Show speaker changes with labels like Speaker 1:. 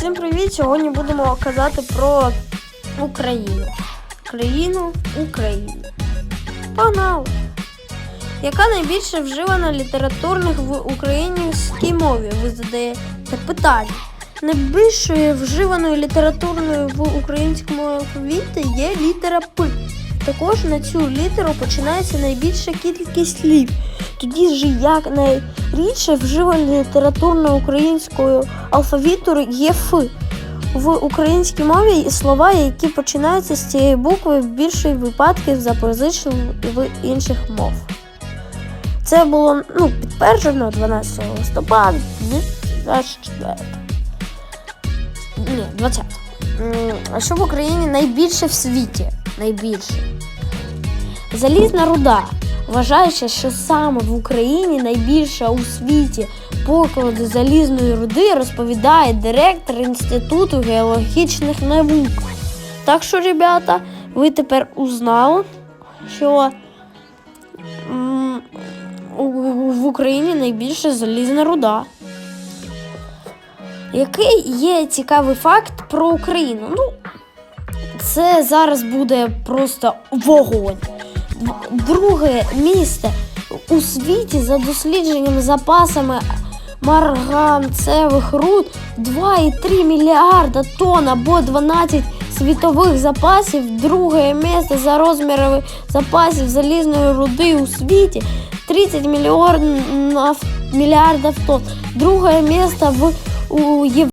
Speaker 1: Всім привіт! Сьогодні будемо казати про Україну. Країну Україну. Погнали! Яка найбільше вживана літературних в українській мові? Ви задаєте питання. Найбільшою вживаною літературною в українському алфавіті є літера П. Також на цю літеру починається найбільша кількість слів. Тоді ж як найрідше вживані літературно українською алфавіту є Ф. В українській мові слова, які починаються з цієї букви, в більшості випадків запозичені в інших мов. Це було ну, підтверджено 12 листопада 2024. Ні, 20. А що в Україні найбільше в світі? Найбільше. Залізна руда. Вважаючи, що саме в Україні найбільша у світі поклади залізної руди, розповідає директор Інституту геологічних наук. Так що, ребята, ви тепер узнали, що в Україні найбільша залізна руда. Який є цікавий факт про Україну? Ну, це зараз буде просто вогонь. Друге місце у світі за дослідженням запасами марганцевих руд 2,3 мільярда тонн або 12 світових запасів. Друге місце за розмірами запасів залізної руди у світі 30 мільйонів мільярдів тонн. Друге місце в Європі.